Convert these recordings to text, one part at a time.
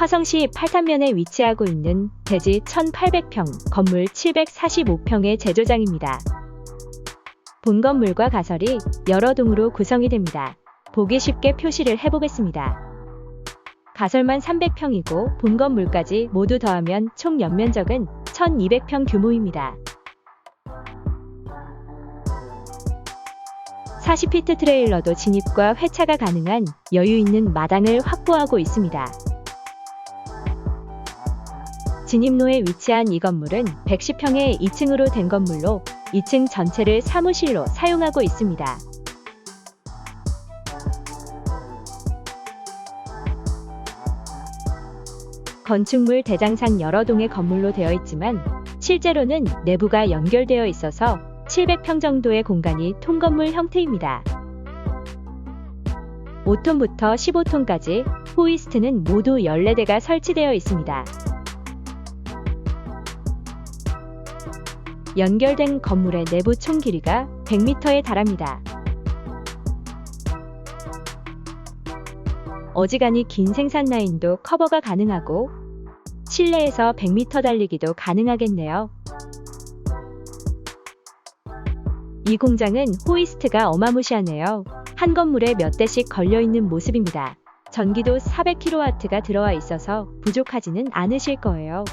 화성시 팔탄면에 위치하고 있는 대지 1800평, 건물 745평의 제조장입니다. 본 건물과 가설이 여러 동으로 구성이 됩니다. 보기 쉽게 표시를 해보겠습니다. 가설만 300평이고 본 건물까지 모두 더하면 총 연면적은 1200평 규모입니다. 40피트 트레일러도 진입과 회차가 가능한 여유 있는 마당을 확보하고 있습니다. 진입로에 위치한 이 건물은 110평의 2층으로 된 건물로 2층 전체를 사무실로 사용하고 있습니다. 건축물 대장상 여러 동의 건물로 되어 있지만 실제로는 내부가 연결되어 있어서 700평 정도의 공간이 통건물 형태입니다. 5톤부터 15톤까지 호이스트는 모두 14대가 설치되어 있습니다. 연결된 건물의 내부 총 길이가 100m에 달합니다. 어지간히 긴 생산 라인도 커버가 가능하고 실내에서 100m 달리기도 가능하겠네요. 이 공장은 호이스트가 어마무시하네요. 한 건물에 몇 대씩 걸려있는 모습입니다. 전기도 400kW가 들어와 있어서 부족하지는 않으실 거예요.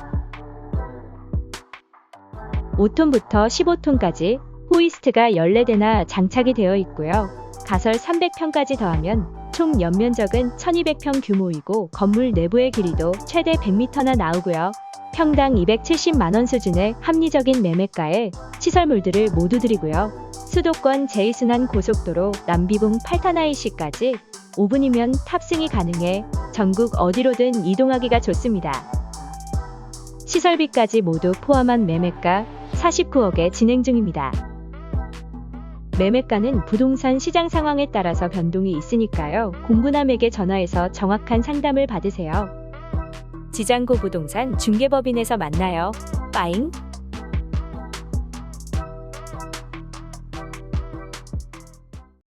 5톤부터 15톤까지 호이스트가 14대나 장착이 되어 있고요. 가설 300평까지 더하면 총 연면적은 1200평 규모이고 건물 내부의 길이도 최대 100m나 나오고요. 평당 270만원 수준의 합리적인 매매가에 시설물들을 모두 드리고요. 수도권 제2순환 고속도로 남비봉 팔타나이시까지 5분이면 탑승이 가능해 전국 어디로든 이동하기가 좋습니다. 시설비까지 모두 포함한 매매가 49억에 진행 중입니다. 매매가는 부동산 시장 상황에 따라서 변동이 있으니까요. 공부남에게 전화해서 정확한 상담을 받으세요. 지장고 부동산 중개법인에서 만나요. 빠잉